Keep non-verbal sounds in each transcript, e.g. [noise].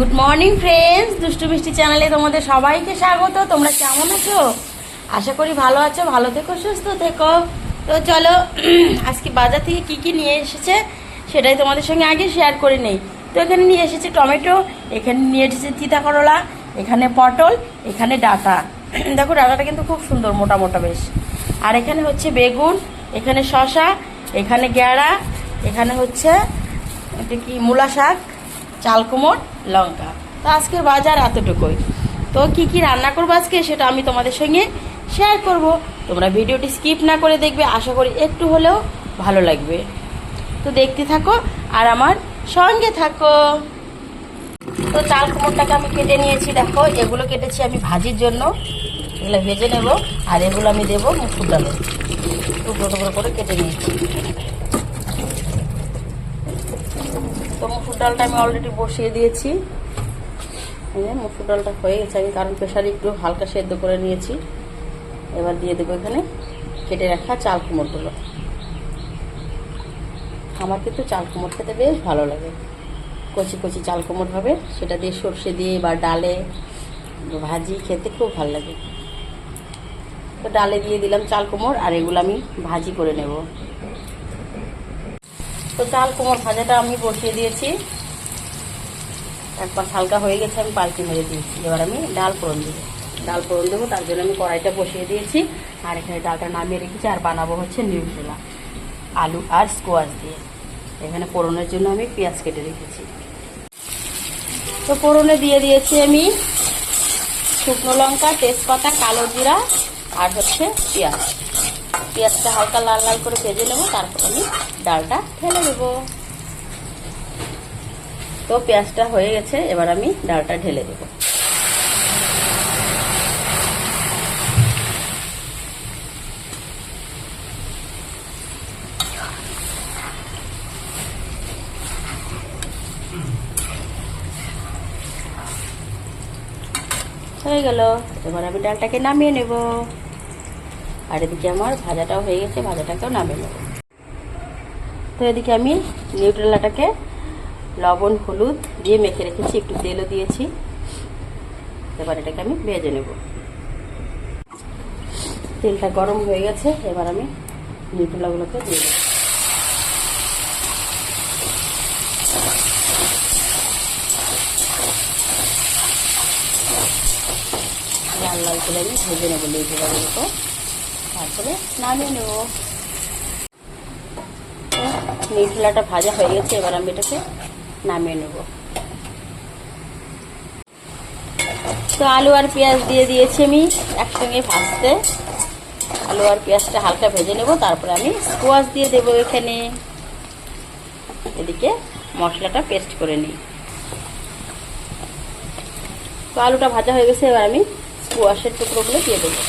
Good morning friends দুষ্টু মিষ্টি চ্যানেলে তোমাদের সবাইকে স্বাগত। তোমরা কেমন আছো? আশা করি ভালো আছো, ভালো থেকো, সুস্থ থেকো। তো চলো, [clears throat] আজকে বাজার থেকে কি কি নিয়ে এসেছে সেটাই তোমাদের সঙ্গে আগে শেয়ার করে নেই। তো এখানে নিয়ে এসেছে টমেটো, এখানে নিয়ে এসেছে তিতা করলা এখানে পটল, এখানে ডাটা। [clears throat] দেখো, ডাটাটা কিন্তু খুব সুন্দর, মোটা মোটা বেশ। আর এখানে হচ্ছে বেগুন, এখানে শশা এখানে গ্যাড়া এখানে হচ্ছে, এটা কি, মূলা শাক। চাল কুমড় লঙ্কা। তো আজকের বাজার এতটুকুই। তো কি কি রান্না করব আজকে সেটা আমি তোমাদের সঙ্গে শেয়ার করব। তোমরা ভিডিওটি স্কিপ না করে দেখবে, আশা করি একটু হলেও ভালো লাগবে। তো দেখতে থাকো আর আমার সঙ্গে থাকো। তো চাল কুমড়টাকে আমি কেটে নিয়েছি, দেখো। এগুলো কেটেছি আমি ভাজির জন্য। এগুলো ভেজে নেব আর এগুলো আমি দেবো ডালে টুকরো টুকরো করে কেটে নিয়েছি। তো মুসুর ডালটা আমি অলরেডি বসিয়ে দিয়েছি। মুসুর ডালটা হয়ে গেছে, আমি কারণ প্রেশারে একটু হালকা সেদ্ধ করে নিয়েছি। এবার দিয়ে দেবো এখানে কেটে রাখা চাল কুমড়গুলো। আমার কিন্তু চাল কুমড় খেতে বেশ ভালো লাগে। কচি কচি চাল কুমড় হবে, সেটা দিয়ে সর্ষে দিয়ে বা ডালে ভাজি খেতে খুব ভালো লাগে। তো ডালে দিয়ে দিলাম চাল কুমড়, আর এগুলো আমি ভাজি করে নেব। তো চাল, কুমড় ভাজাটা আমি বসিয়ে দিয়েছি। একবার হালকা হয়ে গেছে, আমি পাল্টি মেরে দিয়েছি। এবার আমি ডাল ফোড়ন দেবো। ডাল ফোড়ন দেবো, তার জন্য আমি কড়াইটা বসিয়ে দিয়েছি। আর এখানে ডালটা নামিয়ে রেখেছি, আর বানাবো হচ্ছে নিউট্রেলা আলু আর স্কোয়াশ দিয়ে। এখানে ফোড়নের জন্য আমি পেঁয়াজ কেটে রেখেছি। তো ফোড়নে দিয়ে দিয়েছি আমি শুকনো লঙ্কা, তেজপাতা, কালো জিরা, আর হচ্ছে পেঁয়াজ। পেঁয়াজটা হালকা লাল লাল করে ভেজে নেব, তারপর আমি ডালটা ঢেলে দেবো তো পেঁয়াজটা হয়ে গেছে, এবার আমি ডালটা ঢেলে দেবো। হয়ে গেল, এবার আমি ডালটাকে নামিয়ে নেব। আর এদিকে আমার ভাজাটাও হয়ে গেছে, ভাজাটাকেও নামিয়ে নেব। তো এদিকে আমি নিউট্রেলাটাকে লবণ, হলুদ দিয়ে মেখে রেখেছি, একটু তেলও দিয়েছি। এবার এটাকে আমি ভেজে নেব। তেলটা গরম হয়ে গেছে, এবার আমি নিউট্রেলাগুলোকে দিয়ে দেবো। লাল লাল করে আমি ভেজে নেব নিউট্রেলাগুলোকে তারপরে নামিয়ে নেব নিউট্রেলাটা ভাজা হয়ে গেছে, এবার আমি এটাকে নামিয়ে নেব। তো আলু আর পেঁয়াজ দিয়ে দিয়েছি আমি একসঙ্গে ভাজতে। আলু আর পেঁয়াজটা হালকা ভেজে নেব, তারপরে আমি স্কোয়াশ দিয়ে দেবো এখানে। এদিকে মশলাটা পেস্ট করে নিই। তো আলুটা ভাজা হয়ে গেছে, এবার আমি স্কোয়াশের টুকরোগুলো দিয়ে দেবো।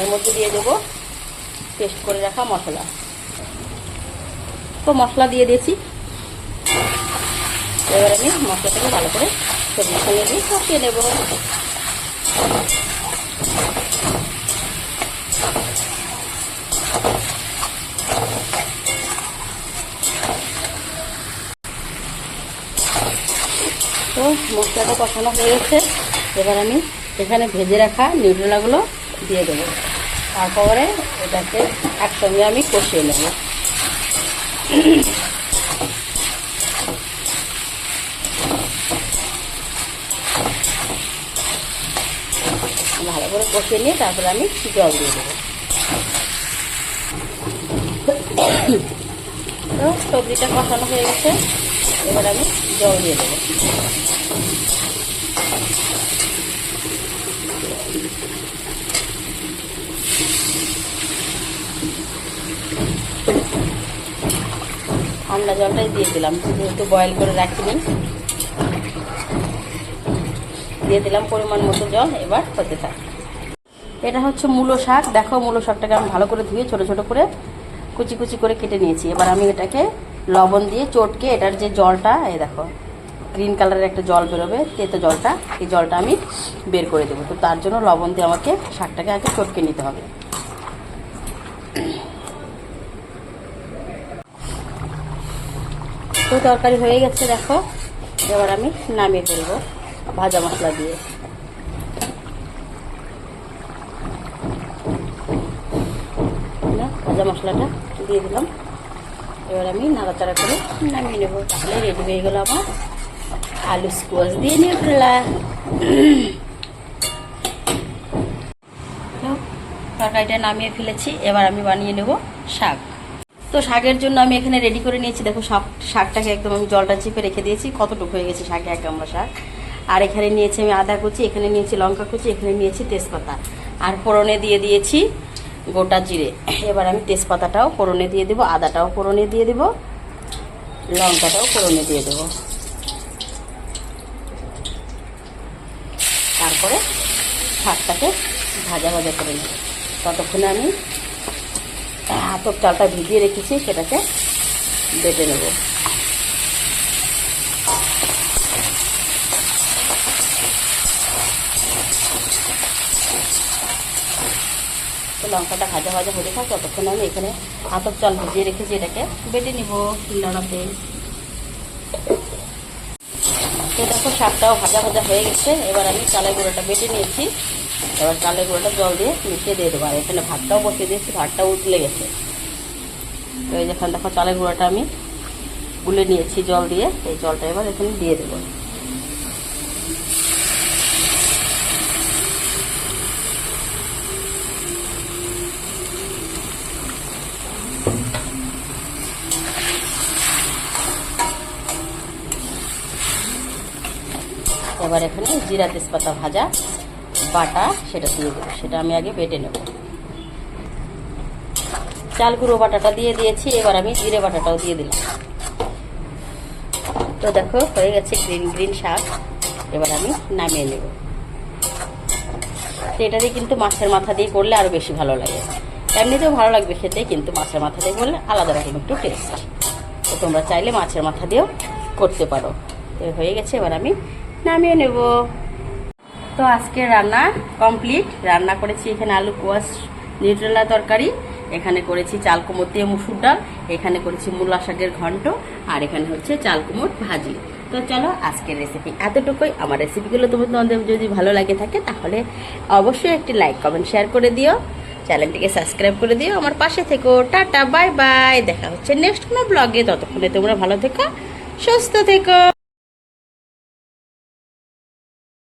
এর মধ্যে দিয়ে দেবো পেস্ট করে রাখা মশলা। তো মশলা দিয়ে দিয়েছি। এবার আমি মশলাটাকে ভালো করে সবজির সঙ্গে দিয়ে কষিয়ে নেব। তো মশলাটা কষানো হয়ে গেছে। এবার আমি এখানে ভেজে রাখা নিউট্রেলাগুলো দিয়ে দেবো। তারপরে এটাকে একসঙ্গে আমি কষিয়ে নেব। ভালো করে কষিয়ে নিয়ে তারপরে আমি জল দিয়ে দেবো। তো সবজিটা কষানো হয়ে গেছে। এবার আমি জল দিয়ে দেবো। ঠান্ডা জলটাই দিয়ে দিলাম। যেহেতু বয়েল করে রাখিনি। দিয়ে দিলাম পরিমাণ মতো জল, এবার হতে থাক। এটা হচ্ছে মূলো শাক। দেখো মূলো শাকটাকে আমি ভালো করে ধুয়ে ছোট ছোট করে কুচি কুচি করে কেটে নিয়েছি। এবার আমি এটাকে লবণ দিয়ে চটকে এটার যে জলটা, এই দেখো গ্রিন কালারের একটা জল বেরোবে, তেতো জলটা, এই জলটা আমি বের করে দেবো। তো তার জন্য লবণ দিয়ে আমাকে শাকটাকে আগে চটকে নিতে হবে। তো তরকারি হয়ে গেছে, দেখো। এবার আমি নামিয়ে ফেলব ভাজা মশলা দিয়ে। ভাজা মশলাটা দিয়ে দিলাম। এবার আমি নাড়াচাড়া করে নামিয়ে নেব। তাহলে রেডি হয়ে গেল আমার আলু স্কোয়াশ দিয়ে নিউট্রেলা তো, তরকারিটা নামিয়ে ফেলেছি। এবার আমি বানিয়ে নেব শাক। তো শাকের জন্য আমি এখানে রেডি করে নিয়েছি। দেখো শাক, শাকটাকে একদম আমি জলটা চিপে রেখে দিয়েছি। কতটুকু হয়ে গেছে শাকে এক গামলা শাক? আর এখানে নিয়েছি আমি আদা কুচি, এখানে নিয়েছি লঙ্কা কুচি, এখানে নিয়েছি তেজপাতা। আর ফোড়নে দিয়ে দিয়েছি গোটা জিরে। এবার আমি তেজপাতাটাও ফোড়নে দিয়ে দেবো, আদাটাও ফোড়নে দিয়ে দেবো, লঙ্কাটাও ফোড়নে দিয়ে দেবো। তারপরে শাকটাকে ভাজা ভাজা করে নেব। ততক্ষণে আমি আতপ চালটা ভিজিয়ে রেখেছি, সেটাকে বেটে নেব। লঙ্কাটা ভাজা ভাজা হতে থাকে, ততক্ষণ আমি এখানে আতপ চাল ভিজিয়ে রেখেছি, এটাকে বেটে নিব শিলনোড়াতে। তো দেখো, শাকটাও ভাজা ভাজা হয়ে গেছে, এবার আমি চালের গুঁড়োটা বেটে নিয়েছি। এবার চালের গুঁড়োটা জল দিয়ে মিশিয়ে দিয়ে দেবো। আর এখানে ভাতটাও বসিয়ে দিয়েছি, ভাতটাও উতলে গেছে। তো এই যখন দেখো চালের গুঁড়োটা আমি গুলে নিয়েছি জল দিয়ে। এই জলটা এবার এখানে দিয়ে দেবো। এবার এখানে জিরা তেজপাতা ভাজা বাটা, সেটা দিয়ে দেবো। সেটা আমি আগে বেটে নেব। চাল গুঁড়ো বাটাটা দিয়ে দিয়েছি, এবার আমি জিরে বাটাটাও দিয়ে দিলাম। তো দেখো, হয়ে গেছে গ্রিন গ্রিন শাক। এবার আমি নামিয়ে নেব। তো এটা দিয়ে কিন্তু মাছের মাথা দিয়ে করলে আরও বেশি ভালো লাগে। এমনিতেও ভালো লাগবে খেতে, কিন্তু মাছের মাথা দিয়ে করলে আলাদা রকম একটু টেস্ট তো তোমরা চাইলে মাছের মাথা দিয়েও করতে পারো। তো হয়ে গেছে, এবার আমি নামিয়ে নেব। তো আজকে রান্না কমপ্লিট রান্না করেছি এখানে আলু কোয়াশ নিউট্রেলা তরকারি, এখানে করেছি চাল দিয়ে মুসুর ডাল, এখানে করেছি মূলা শাকের ঘন্ট, আর এখানে হচ্ছে চাল ভাজি। তো চলো আজকের রেসিপি এতটুকুই আমার রেসিপিগুলো তোমাদের যদি ভালো লাগে থাকে, তাহলে অবশ্যই একটি লাইক কমেন্ট শেয়ার করে দিও। চ্যানেলটিকে সাবস্ক্রাইব করে দিও। আমার পাশে থেকো। টাটা বাই বাই দেখা হচ্ছে নেক্সট কোনো ব্লগে ততক্ষণে তোমরা ভালো থেকো, সুস্থ থেকো।